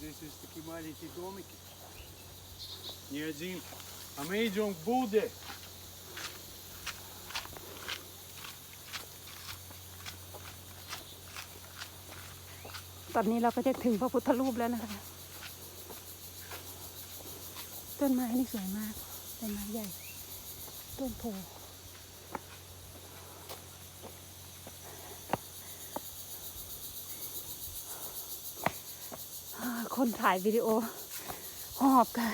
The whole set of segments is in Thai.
Здесь есть такие маленькие домики. Не один. А мы идем к Будде. ตอนนี้เราก็จะถึงพระพุทธรูปแล้วนะคะ ต้นไม้นี่สวยมาก ต้นไม้ใหญ่ ต้นโพ คนถ่ายวิดีโอหอบกัน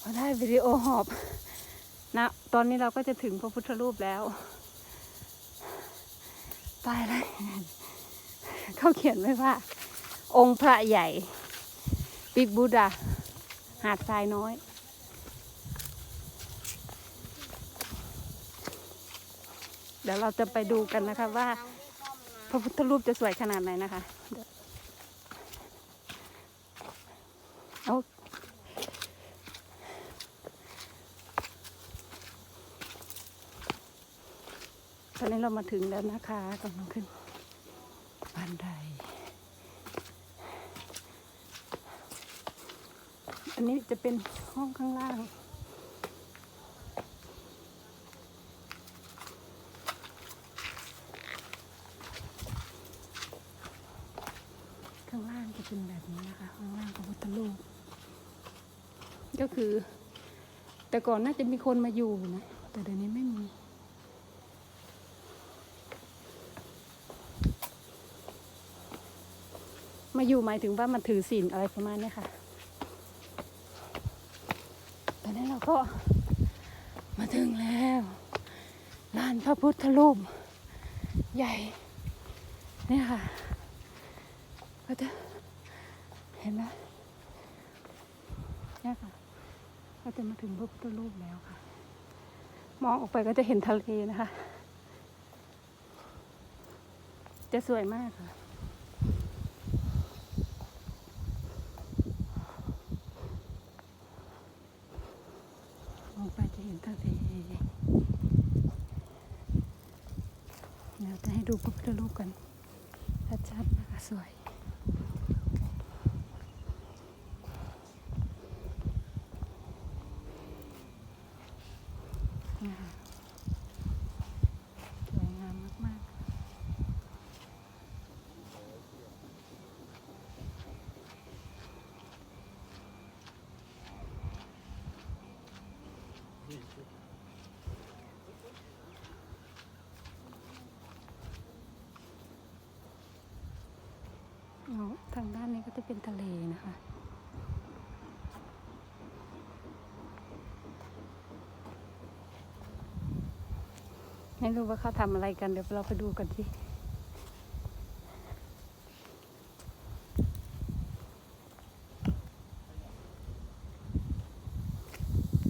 พอได้วิดีโอหอบนะตอนนี้เราก็จะถึงพระพุทธรูปแล้ว ตายแล้วเขาเขียนไว้ว่า องค์พระใหญ่บิ๊กบูดาหาดทรายน้อย เดี๋ยวเราจะไปดูกันนะคะว่า พระพุทธรูปจะสวยขนาดไหนนะคะ เอาตอนนี้เรามาถึงแล้วนะคะกำลังขึ้นบันได อันนี้จะเป็นห้องข้างล่างข้างล่างจะเป็นแบบนี้นะคะ ข้างล่างพระพุทธรูป ก็คือ แต่ก่อนน่าจะมีคนมาอยู่นะแต่เดี๋ยวนี้ไม่มีมาอยู่หมายถึงว่ามันถือศีลอะไรประมาณนี้ค่ะ ตอนนี้เราก็มาถึงแล้วลานพระพุทธรูปใหญ่ เนี่ยค่ะ ก็จะเห็นไหมเนี่ยค่ะ ก็จะมาถึงพระพุทธรูปแล้วค่ะ มองออกไปก็จะเห็นทะเลนะคะ จะสวยมากค่ะมองไปจะเห็นทะเลเดี๋ยวจะให้ดูพระพุทธรูปกันชัดๆนะคะสวย นะคะสวยงามมาก ทางด้านนี้ก็จะเป็นทะเลนะคะ ไม่รู้ว่าเขาทำอะไรกัน เดี๋ยวเราไปดูกันสิ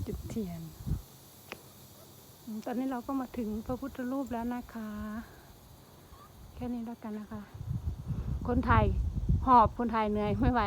จุดเทียน ตอนนี้เราก็มาถึงพระพุทธรูปแล้วนะคะ แค่นี้แล้วกันนะคะ คนไทย หอบคนไทยเหนื่อยไม่ไหว